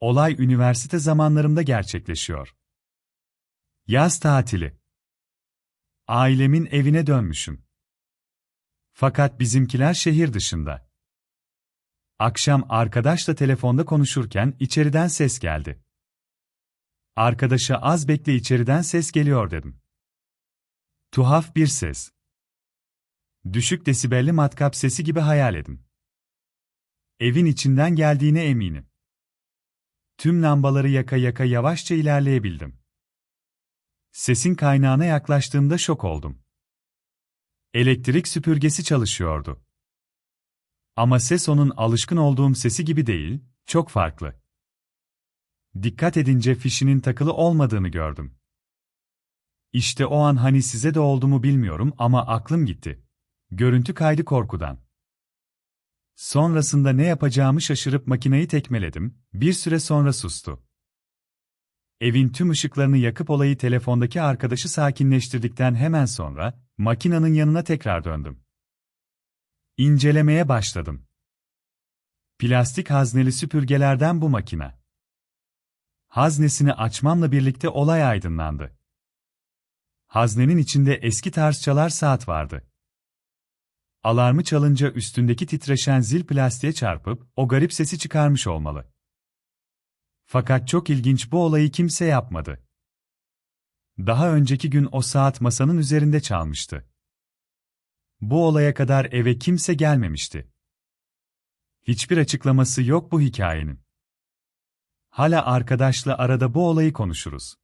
Olay üniversite zamanlarımda gerçekleşiyor. Yaz tatili. Ailemin evine dönmüşüm. Fakat bizimkiler şehir dışında. Akşam arkadaşla telefonda konuşurken içeriden ses geldi. Arkadaşa az bekle içeriden ses geliyor dedim. Tuhaf bir ses. Düşük desibelli matkap sesi gibi hayal edin. Evin içinden geldiğine eminim. Tüm lambaları yaka yaka yavaşça ilerleyebildim. Sesin kaynağına yaklaştığımda şok oldum. Elektrik süpürgesi çalışıyordu. Ama ses onun alışkın olduğum sesi gibi değil, çok farklı. Dikkat edince fişinin takılı olmadığını gördüm. İşte o an hani size de oldu mu bilmiyorum ama aklım gitti. Görüntü kaydı korkudan. Sonrasında ne yapacağımı şaşırıp makineyi tekmeledim, bir süre sonra sustu. Evin tüm ışıklarını yakıp olayı telefondaki arkadaşı sakinleştirdikten hemen sonra, makinanın yanına tekrar döndüm. İncelemeye başladım. Plastik hazneli süpürgelerden bu makina. Haznesini açmamla birlikte olay aydınlandı. Haznenin içinde eski tarz saat vardı. Alarmı çalınca üstündeki titreşen zil plastiğe çarpıp o garip sesi çıkarmış olmalı. Fakat çok ilginç bu olayı kimse yapmadı. Daha önceki gün o saat masanın üzerinde çalmıştı. Bu olaya kadar eve kimse gelmemişti. Hiçbir açıklaması yok bu hikayenin. Hala arkadaşla arada bu olayı konuşuruz.